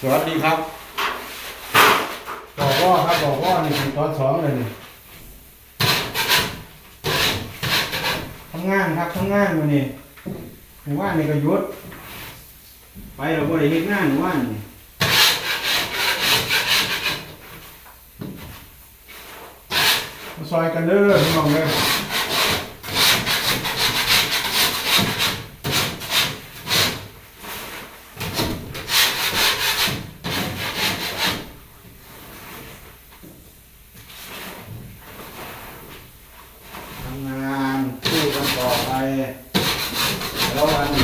สวัสดีครับบอกว่าครับบอกว่านี่คือตอนสองเลยนี่ทำงานครับทำงานมานี่หมู่บ้านนี่ก็ยุด ไปเราบ่ได้เฮ็ดงานหมู่บ้านนี่มาซอยกันเด้อพี่น้องเด้อ ทำงานสู้กันต่อไป แล้ววัน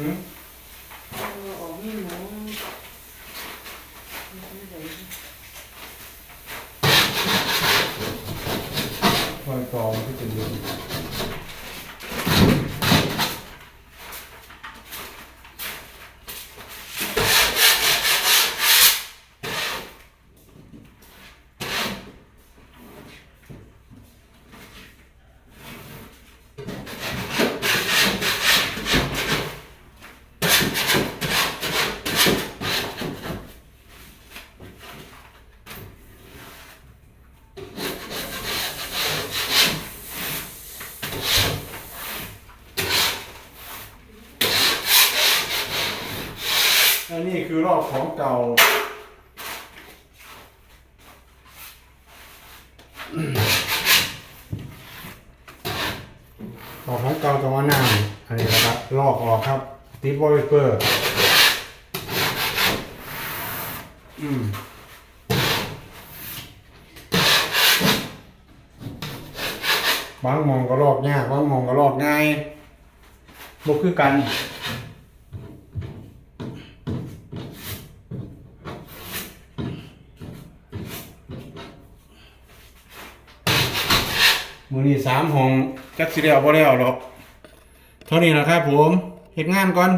หืมคอยกรองที่เป็นเอันนี้คือรอบของเก่า รอบของเก่าตัวหน้าอันนี้นะครับ ลอกออกครับ ติดวอลเปอร์ อืมบางมองก็ลอกยากบางมองก็ลอกง่ายบ่คือกัน มือนี้สามห้องจักสิเดียวบ่แล้วหรอก เท่านี้นะครับผมเห็ดงานก่อน